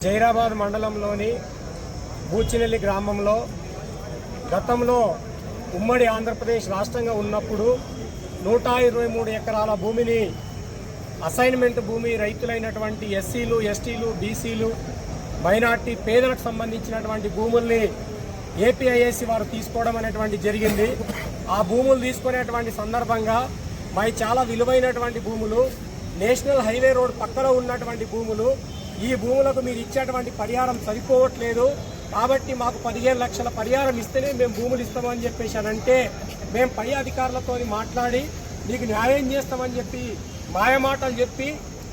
జైరాబాద్ మండలంలోని బూచినెల్లి గ్రామంలో గతంలో ఉమ్మడి ఆంధ్రప్రదేశ్ రాష్ట్రంగా ఉన్నప్పుడు నూట ఇరవై మూడు ఎకరాల భూమిని అసైన్మెంట్ భూమి రైతులైనటువంటి ఎస్సీలు ఎస్టీలు బీసీలు మైనార్టీ పేదలకు సంబంధించినటువంటి భూముల్ని ఏపీఐఏసి వారు తీసుకోవడం అనేటువంటి జరిగింది. ఆ భూములు తీసుకునేటువంటి సందర్భంగా మై చాలా విలువైనటువంటి భూములు నేషనల్ హైవే రోడ్ పక్కన ఉన్నటువంటి భూములు ఈ భూములకు మీరు ఇచ్చేటువంటి పరిహారం సరిపోవట్లేదు. కాబట్టి మాకు పదిహేను లక్షల పరిహారం ఇస్తేనే మేము భూములు ఇస్తామని చెప్పేసి అని అంటే మేము పై అధికారులతో మాట్లాడి మీకు న్యాయం చేస్తామని చెప్పి మాయమాటలు చెప్పి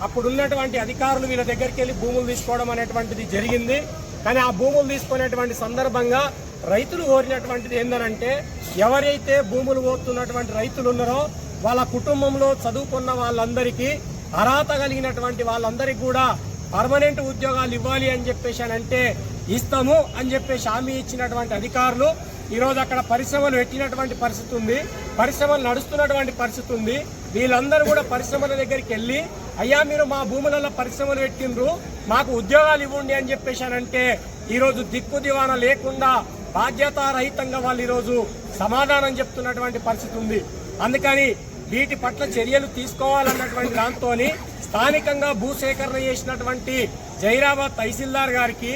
అప్పుడున్నటువంటి అధికారులు వీళ్ళ దగ్గరికి వెళ్ళి భూములు తీసుకోవడం అనేటువంటిది జరిగింది. కానీ ఆ భూములు తీసుకునేటువంటి సందర్భంగా రైతులు కోరినటువంటిది ఏందనంటే ఎవరైతే భూములు పోతున్నటువంటి రైతులు ఉన్నారో వాళ్ళ కుటుంబంలో చదువుకున్న వాళ్ళందరికీ అర్హత కలిగినటువంటి వాళ్ళందరికీ కూడా పర్మనెంట్ ఉద్యోగాలు ఇవ్వాలి అని చెప్పేసి అని అంటే ఇస్తాము అని చెప్పేసి హామీ ఇచ్చినటువంటి అధికారులు. ఈరోజు అక్కడ పరిశ్రమలు పెట్టినటువంటి పరిస్థితి ఉంది. పరిశ్రమలు నడుస్తున్నటువంటి పరిస్థితి ఉంది. వీళ్ళందరూ కూడా పరిశ్రమల దగ్గరికి వెళ్ళి అయ్యా మీరు మా భూములలో పరిశ్రమలు పెట్టిండ్రు మాకు ఉద్యోగాలు ఇవ్వండి అని చెప్పేసి అని అంటే ఈరోజు దిక్కు దివాన లేకుండా బాధ్యతారహితంగా వాళ్ళు ఈరోజు సమాధానం చెప్తున్నటువంటి పరిస్థితి ఉంది. అందుకని వీటి పట్ల చర్యలు తీసుకోవాలన్నటువంటి దాంతో స్థానికంగా భూసేకరణ చేసినటువంటి జైరాబాద్ తహసీల్దార్ గారికి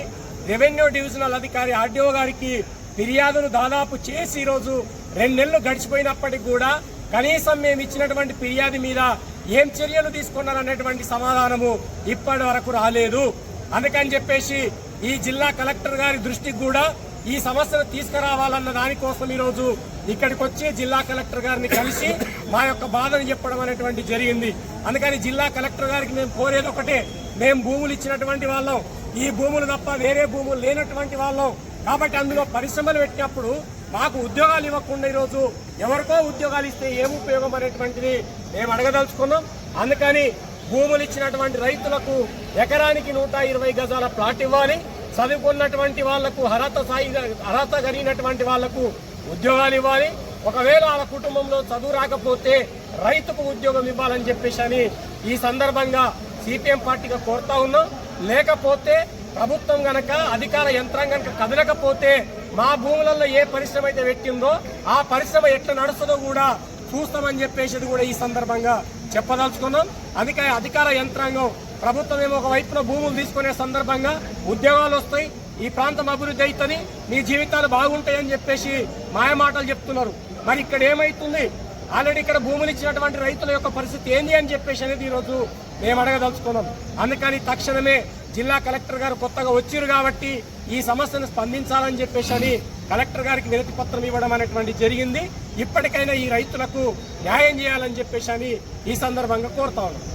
రెవెన్యూ డివిజనల్ అధికారి ఆర్డీఓ గారికి ఫిర్యాదును దాదాపు చేసి ఈరోజు రెండు నెలలు గడిచిపోయినప్పటికీ కూడా కనీసం మేము ఇచ్చినటువంటి ఫిర్యాదు మీద ఏం చర్యలు తీసుకున్నారనేటువంటి సమాధానము ఇప్పటి వరకు రాలేదు. అందుకని చెప్పేసి ఈ జిల్లా కలెక్టర్ గారి దృష్టికి కూడా ఈ సమస్యను తీసుకురావాలన్న దానికోసం ఈరోజు ఇక్కడికి వచ్చి జిల్లా కలెక్టర్ గారిని కలిసి మా యొక్క బాధను చెప్పడం అనేటువంటి జరిగింది. అందుకని జిల్లా కలెక్టర్ గారికి మేము కోరేది ఒకటే మేము భూములు ఇచ్చినటువంటి వాళ్ళం. ఈ భూములు తప్ప వేరే భూములు లేనటువంటి వాళ్ళం. కాబట్టి అందులో పరిశ్రమలు పెట్టినప్పుడు మాకు ఉద్యోగాలు ఇవ్వకుండా ఈరోజు ఎవరికో ఉద్యోగాలు ఇస్తే ఏం ఉపయోగం అనేటువంటిది మేము అడగదలుచుకున్నాం. అందుకని భూములు ఇచ్చినటువంటి రైతులకు ఎకరానికి నూట ఇరవై గజాల ప్లాట్ ఇవ్వాలి. చదువుకున్నటువంటి వాళ్ళకు అర్హత స్థాయి అర్హత కలిగినటువంటి వాళ్ళకు ఉద్యోగాలు ఇవ్వాలి. ఒకవేళ వాళ్ళ కుటుంబంలో చదువు రాకపోతే రైతుకు ఉద్యోగం ఇవ్వాలని చెప్పేసి అని ఈ సందర్భంగా సిపిఎం పార్టీగా కోరుతా ఉన్నాం. లేకపోతే ప్రభుత్వం గనక అధికార యంత్రం గనక కదలకపోతే మా భూములలో ఏ పరిశ్రమ అయితే పెట్టిందో ఆ పరిశ్రమ ఎట్లా నడుస్తుందో కూడా చూస్తామని చెప్పేసి కూడా ఈ సందర్భంగా చెప్పదలుచుకున్నాం. అందుకే అధికార యంత్రాంగం ప్రభుత్వం ఏమో ఒక వైపున భూములు తీసుకునే సందర్భంగా ఉద్యోగాలు వస్తాయి. ఈ ప్రాంతం అభివృద్ధి అవుతుంది. మీ జీవితాలు బాగుంటాయని చెప్పేసి మాయమాటలు చెప్తున్నారు. మరి ఇక్కడ ఏమైతుంది? ఆల్రెడీ ఇక్కడ భూములు ఇచ్చినటువంటి రైతుల యొక్క పరిస్థితి ఏంది అని చెప్పేసి అనేది ఈరోజు మేము అడగదలుచుకున్నాం. అందుకని తక్షణమే జిల్లా కలెక్టర్ గారు కొత్తగా వచ్చారు కాబట్టి ఈ సమస్యను స్పందించాలని చెప్పేసి అని కలెక్టర్ గారికి వినతి పత్రం ఇవ్వడం అనేటువంటి జరిగింది. ఇప్పటికైనా ఈ రైతులకు న్యాయం చేయాలని చెప్పేసి అని ఈ సందర్భంగా కోరుతా ఉన్నాం.